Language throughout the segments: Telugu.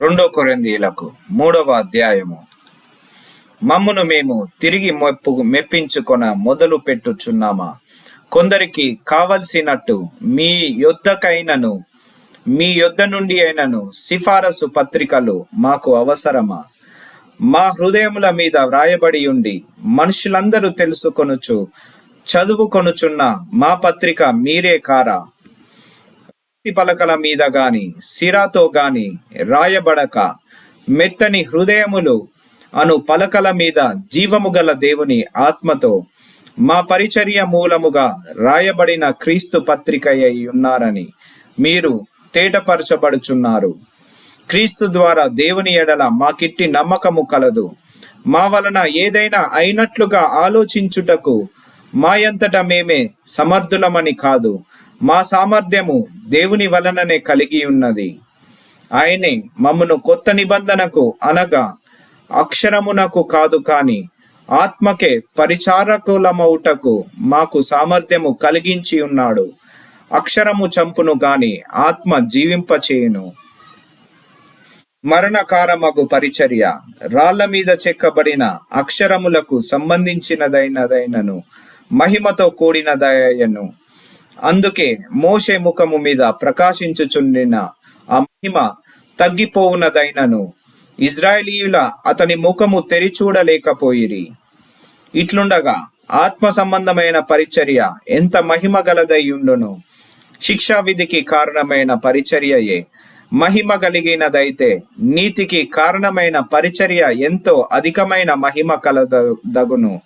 రెండో కొరిందీలకు మూడవ అధ్యాయము. మమ్మును మేము తిరిగి మెప్పు మెప్పించుకొన మొదలు పెట్టుచున్నామా? కొందరికి కావలసినట్టు మీ యొద్దకైనను మీ యొద్ద నుండి అయినను సిఫారసు పత్రికలు మాకు అవసరమా? మా హృదయముల మీద వ్రాయబడి ఉండి మనుషులందరూ తెలుసుకొనుచు చదువుకొనుచున్న మా పత్రిక మీరే కారా? పలకల మీద గాని సిరాతో గాని రాయబడక మెత్తని హృదయములు అను పలకల మీద జీవము గల దేవుని ఆత్మతో మా పరిచర్య మూలముగా రాయబడిన క్రీస్తు పత్రిక అయి ఉన్నారని మీరు తేటపరచబడుచున్నారు. క్రీస్తు ద్వారా దేవుని ఎడల మాకిట్టి నమ్మకము కలదు. మా వలన ఏదైనా అయినట్లుగా ఆలోచించుటకు మాయంతట మేమే సమర్థులమని కాదు. మా సామర్థ్యము దేవుని వలననే కలిగి ఉన్నది. ఆయనే మమ్మను కొత్త నిబంధనకు అనగా అక్షరమునకు కాదు కాని ఆత్మకే పరిచారకులమౌటకు మాకు సామర్థ్యము కలిగించి ఉన్నాడు. అక్షరము చంపును గాని ఆత్మ జీవింపచేయును. మరణకారమగు పరిచర్య రాళ్ళ మీద చెక్కబడిన అక్షరములకు సంబంధించినదైనదైనను మహిమతో కూడినదయను అందుకే మోషే ముఖము మీద ప్రకాశించుచుండిన ఆ మహిమ తగ్గిపోవునదైనను. ఇజ్రాయేలీయుల అతని ముఖము తెరిచూడలేకపోయిరి. ఇట్లుండగా ఆత్మ సంబంధమైన పరిచర్య ఎంత మహిమ గలదయ్యుండును శిక్షా విధికి కారణమైన పరిచర్యయే మహిమ కలిగినదైతే నీతికి కారణమైన పరిచర్య ఎంతో అధికమైన మహిమ కలదగును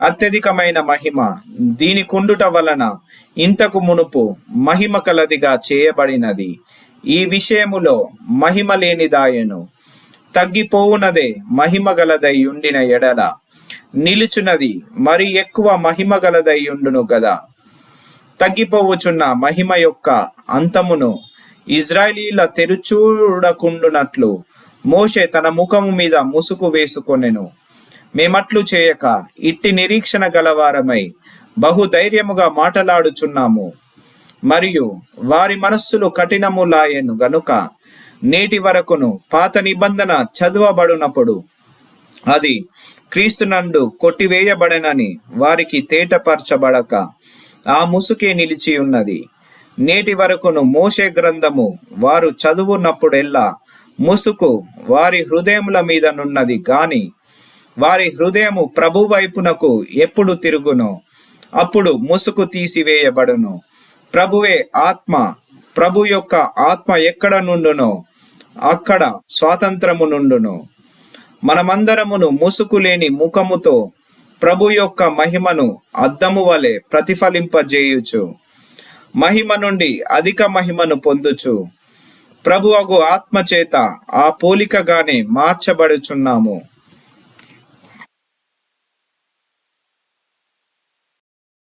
అత్యధికమైన మహిమ దీని కుండుట వలన ఇంతకు మునుపు మహిమ కలదిగా చేయబడినది. ఈ విషయములో మహిమ లేనిదాయను. తగ్గిపోవునదే మహిమ గలదై ఉండిన ఎడల. నిలుచున్నది మరి ఎక్కువ మహిమ గలదై ఉండును గదా. తగ్గిపోవచున్న మహిమ యొక్క అంతమును ఇజ్రాయిలీల తెరుచూడకుండునట్లు మోషే తన ముఖము మీద ముసుగు వేసుకొనెను. మేమట్లు చేయక ఇట్టి నిరీక్షణ గలవారమై బహుధైర్యముగా మాటలాడుచున్నాము. మరియు వారి మనస్సులు కఠినములాయను గనుక నేటి వరకును పాత నిబంధన చదవబడినప్పుడు అది క్రీస్తునందు కొట్టివేయబడనని వారికి తేటపరచబడక ఆ ముసుకే నిలిచి ఉన్నది. నేటి వరకును మోషే గ్రంథము వారు చదువునప్పుడెల్లా ముసుకు వారి హృదయముల మీద నున్నది గాని వారి హృదయము ప్రభు వైపునకు ఎప్పుడు తిరుగును? అప్పుడు ముసుగు తీసివేయబడును. ప్రభువే ఆత్మ ప్రభు యొక్క ఆత్మ ఎక్కడ నుండునో అక్కడ స్వాతంత్రము నుండును. మనమందరమును ముసుగు లేని ముఖముతో ప్రభు యొక్క మహిమను అద్దము వలె ప్రతిఫలింపజేయుచు. మహిమ నుండి అధిక మహిమను పొందుచు. ప్రభువగు ఆత్మ చేత ఆ పోలికగానే మార్చబడుచున్నాము.